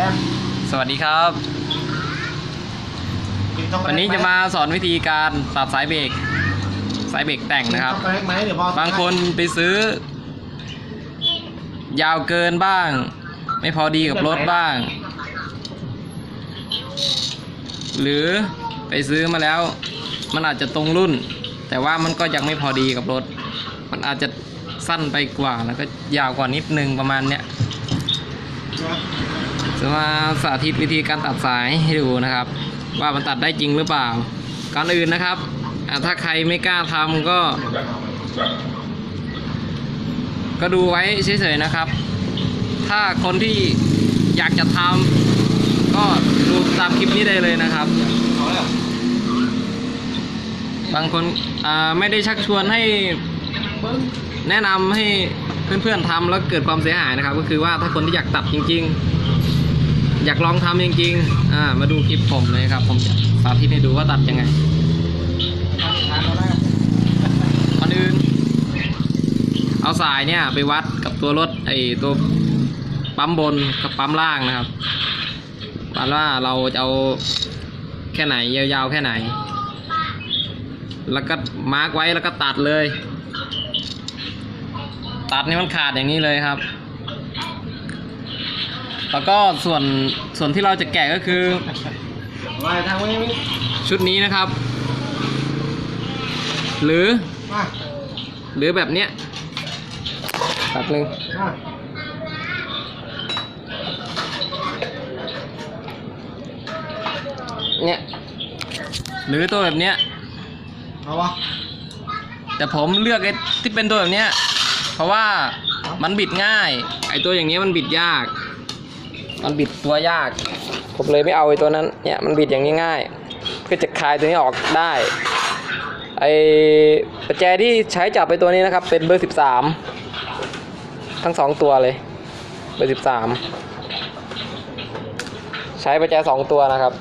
แล้วสวัสดีครับ วันนี้จะมาสอนวิธีการตัดสายเบรกสายเบรกแต่งนะครับช็อกโกแลตไหมเดี๋ยวพอบางคนไปซื้อ ยาวเกินบ้าง ไม่พอดีกับรถบ้าง หรือไปซื้อมาแล้ว มันอาจจะตรงรุ่น แต่ว่ามันก็ยังไม่พอดีกับรถ มันอาจจะสั้นไปกว่าแล้วก็ยาวกว่านิดนึงประมาณเนี้ย จะมาสาธิตวิธีการตัดสายให้ดูนะครับ ว่ามันตัดได้จริงหรือเปล่า ก่อนอื่นนะครับถ้าใครไม่กล้าทำก็ ก็ดูไว้เฉยๆนะครับ ถ้าคนที่อยากจะทำก็ดูตามคลิปนี้ได้เลยนะครับบางคนไม่ได้ชักชวนให้แนะนำให้เพื่อนๆทำแล้วเกิดความเสียหายนะครับ ก็คือว่าถ้าคนที่อยากตัดจริง ๆ อยากลองทำจริงๆอ่ามาดูคลิปผมเลยครับ ผมจะสาธิตให้ดูว่าตัดยังไงก่อนอื่นเอาสายเนี่ยไปวัดกับตัวรถไอ้ตัวปั๊มบนกับปั๊มล่างนะครับวัดว่าเราจะเอาแค่ไหนยาวๆแค่ไหน แล้วก็มาร์กไว้แล้วก็ตัดเลย ตัดนี่มันขาดอย่างนี้เลยครับ แล้วก็ส่วนส่วนที่เราจะแกะก็คือ มาทางนี้ชุดนี้นะครับ หรือมาหรือแบบเนี้ยตัดหนึ่งมาเนี่ยหรือตัวแบบเนี้ยเอาวะแต่ผมเลือกไอ้ที่เป็นตัวแบบเนี้ยเพราะว่ามันบิดง่าย ไอ้ตัวอย่างเงี้ยมันบิดยาก มันบิดตัวยาก ผมเลยไม่เอาไอ้ตัวนั้น เนี่ยมันบิดอย่างนี้ง่ายก็จะคลายตัวนี้ออกได้ ไอ้ประแจที่ใช้จับไปตัวนี้นะครับ เป็นเบอร์สิบสามทั้งสองตัวเลย เบอร์สิบสามใช้ประแจสองตัวนะครับ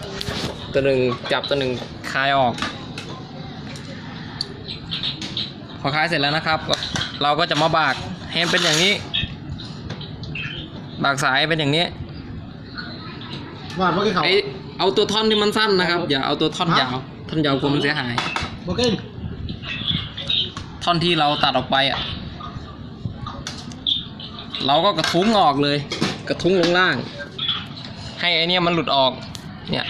ตัวหนึ่งจับตัวหนึ่งคลายออก พอคลายเสร็จแล้วนะครับ เราก็จะมาบากให้มันเป็นอย่างนี้บากสายเป็นอย่างนี้ มาเมื่อกี้เขาไอเอาตัวท่อนที่มันสั้นนะครับ อย่าเอาตัวท่อนยาว ท่อนยาวกลัวมันเสียหายเมื่อกี้ท่อนที่เราตัดออกไปอะ เราก็กระทุ้งออกเลย กระทุ้งลงล่าง ให้ไอเนี้ยมันหลุดออก เนี่ย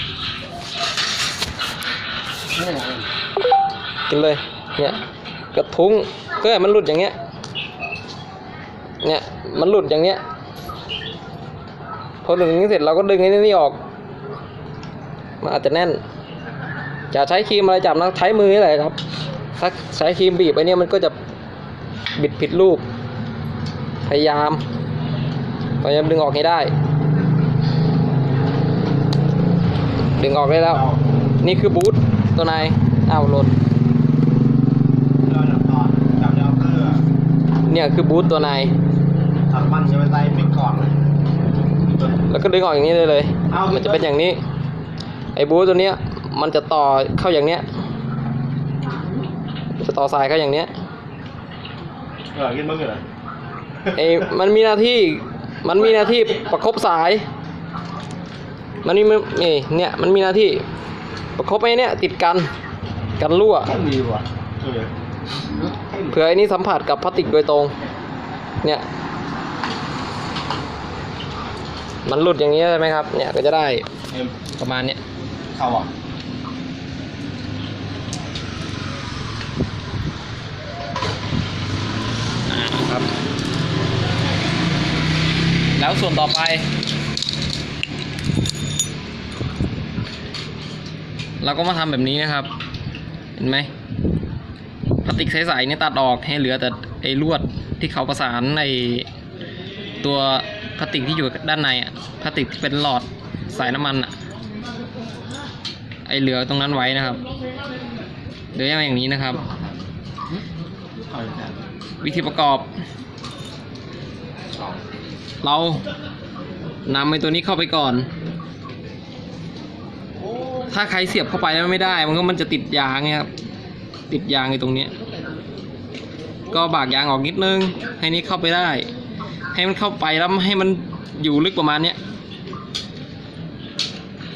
กินเลย เนี่ย กระทุ้งก็ให้มันหลุดอย่างเงี้ย เนี่ย มันหลุดอย่างเงี้ยพ อหลุดอย่างนี้เสร็จเราก็ดึงไอ้นี่ออกมันอาจจะแน่น จะใช้ครีมอะไรจับนะใช้มือนี่แหละครับ ถ้าใช้ครีมบีบไปเนี่ยมันก็จะบิดผิดรูป พยายามพยายามดึงออกให้ได้ ดึงออกได้แล้ว นี่คือบูทตัวในอ้าวหล่นเราจับต่อจับเดี๋ยวเพื่อเนี่ยคือบูทตัวในถัดมันจะไปไต่ปิดก่อน แล้วก็ดึงออกอย่างนี้ได้เลยเอามันจะเป็นอย่างนี้ ไอ้บูทตัวเนี้ย มันจะต่อเข้าอย่างเนี้ย จะต่อสายเข้าอย่างเนี้ยเออกินมื้อเหรอไอ้มันมีหน้าที่ มันมีหน้าที่ประคบสาย มันมีนี่เนี่ย มันมีหน้าที่ประคบไอ้เนี่ยติดกัน กันรั่วต้องมีว่ะเออเผื่อไอ้นี่สัมผัสกับพลาสติกโดยตรง เนี่ย มันหลุดอย่างนี้ใช่ไหมครับ เนี่ยก็จะได้เอ็มประมาณเนี้ยเข้าอะอ่าครับ แล้วส่วนต่อไปเราก็มาทำแบบนี้นะครับ เห็นไหมพลาสติกใสๆนี่ตัดออกให้เหลือแต่ไอ้ลวดที่เขาประสานในตัว พลาสติกที่อยู่ด้านในอะพลาสติกที่เป็นหลอดสายน้ำมันอะ ไอเหลือตรงนั้นไว้นะครับเหลืออย่างนี้นะครับ วิธีประกอบ เรานำไอตัวนี้เข้าไปก่อน ถ้าใครเสียบเข้าไปแล้วไม่ได้ มันก็มันจะติดยางไงครับติดยางไอตรงนี้ ก็บากยางออกนิดนึง ให้นี้เข้าไปได้ ให้มันเข้าไปแล้วให้มันอยู่ลึกประมาณเนี้ย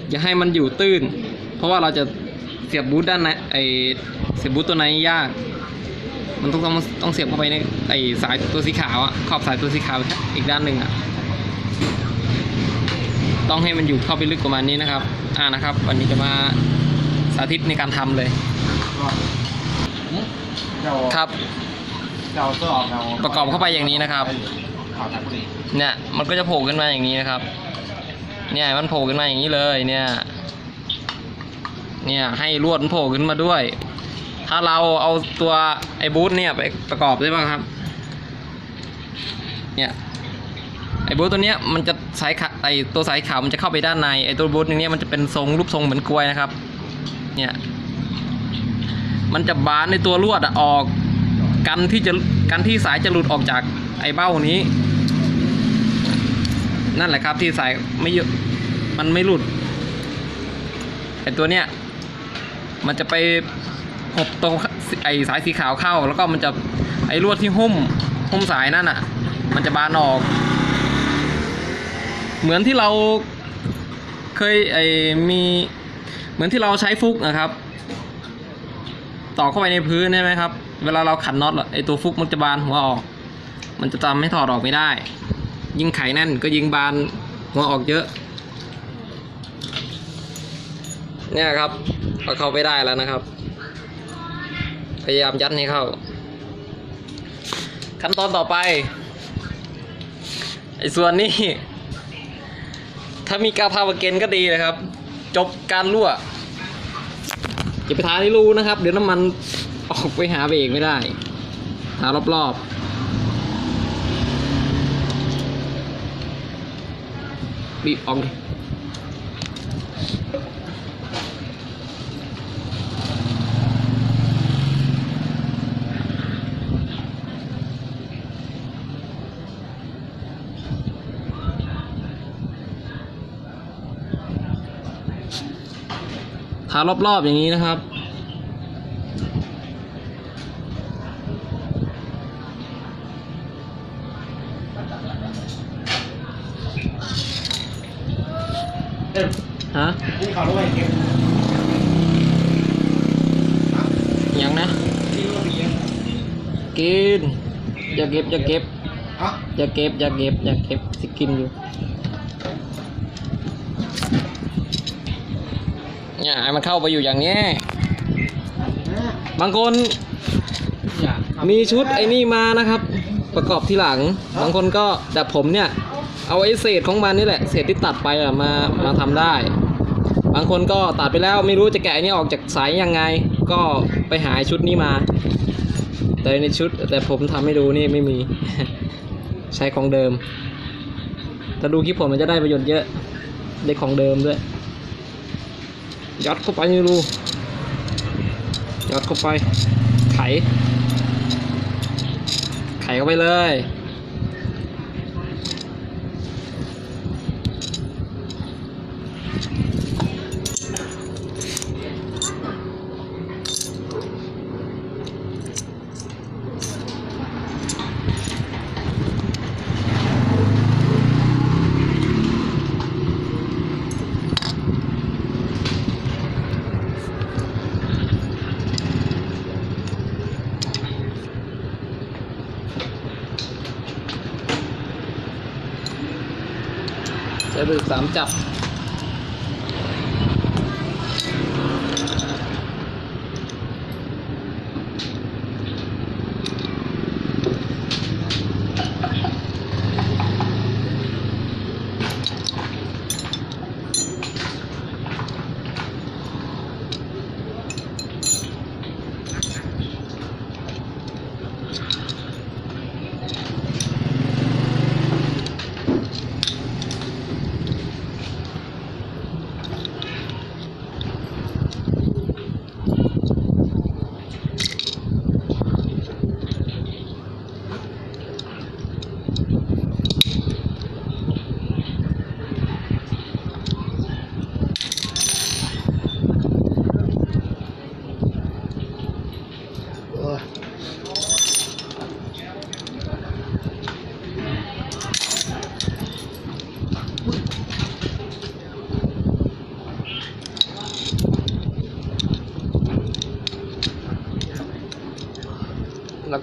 อย่าให้มันอยู่ตื้น เพราะว่าเราจะเสียบบูทด้านในไอเสียบบูทตัวในยาก มันต้องต้องต้องเสียบเข้าไปในไอสายตัวสีขาวอะขอบสายตัวสีขาวอีกด้านหนึ่งอะต้องให้มันอยู่เข้าไปลึกประมาณนี้นะครับ อ่านะครับ วันนี้จะมาสาธิตในการทำเลยเจ้าครับเจ้าตัวออกเราประกอบเข้าไปอย่างนี้นะครับข่าวจากบุรีเนี่ยมันก็จะโผล่ขึ้นมาอย่างนี้นะครับ เนี่ยมันโผล่ขึ้นมาอย่างนี้เลยเนี่ย เนี่ยให้ลวดมันโผล่ขึ้นมาด้วย ถ้าเราเอาตัวไอ้บูทเนี่ยไปประกอบได้บ้างครับ เนี่ยไอ้บูทตัวเนี้ยมันจะสายขาไอ้ตัวสายขาวมันจะเข้าไปด้านในไอ้ตัวบูทนี้ยมันจะเป็นทรงรูปทรงเหมือนกล้วยนะครับ เนี่ยมันจะบานในตัวลวดออก กันที่จะกันที่สายจะหลุดออกจากไอ้เบ้านี้ นั่นแหละครับที่สายไม่เยอะมันไม่หลุดไอตัวเนี้ยมันจะไปหบตรงไอสายสีขาวเข้า แล้วก็มันจะไอลวดที่หุ้มหุ้มสายนั่นอะ มันจะบานออก เหมือนที่เราเคยไอมีเหมือนที่เราใช้ฟุกนะครับ ต่อเข้าไปในพื้นใช่ไหมครับ เวลาเราขันน็อตอไอตัวฟุกมันจะบานหัวออก มันจะทำให้ถอดออกไม่ได้ ยิงไขแน่นก็ยิงบานหัวออกเยอะ เนี่ยครับพอเข้าไปได้แล้วนะครับ พยายามยัดให้เข้า ขั้นตอนต่อไปไอ้ส่วนนี้ ถ้ามีกาวพาวเกนก็ดีนะครับ จบการรั่วอย่าไปทาในรูนะครับ เดี๋ยวน้ำมันออกไปหาเบรกไม่ได้ทารอบๆ บีบออกดิทารอบๆอย่างนี้นะครับ เอ้ย ฮะ นี่ข่าวรู้ไหมเก็บ ยังนะที่รู้มีเยอะกินอย่าเก็บอย่าเก็บอะอย่าเก็บอย่าเก็บอย่าเก็บสิกินอยู่เนี่ยให้มันเข้าไปอยู่อย่างนี้บางคนมีชุดไอ้นี่มานะครับ ประกอบที่หลัง บางคนก็แต่ผมเนี่ย เอาไอ้เศษของมันนี่แหละเศษที่ตัดไปอะมามาทำได้ บางคนก็ตัดไปแล้วไม่รู้จะแกะอันนี้ออกจากสายยังไง ก็ไปหาชุดนี้มา แต่ในชุดแต่ผมทำให้ดูนี่ไม่มี ใช้ของเดิมถ้าดูคลิปผมมันจะได้ประโยชน์เยอะ ได้ของเดิมด้วย ยัดเข้าไปในรูยัดเข้าไป ไข ไขเข้าไปเลย จะดูสามจับ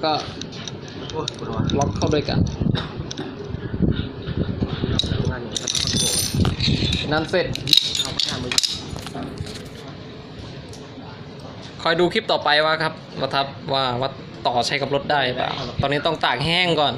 แล้วก็โอ้ยปวดหัวล็อกเข้าด้วยกันแล้วงานอย่างนี้ก็ต้องโกรธนั้นเสร็จเอาไปทำมือคอยดูคลิปต่อไปว่าครับว่าทับว่าว่าต่อใช้กับรถได้เปล่าตอนนี้ต้องตากแห้งก่อน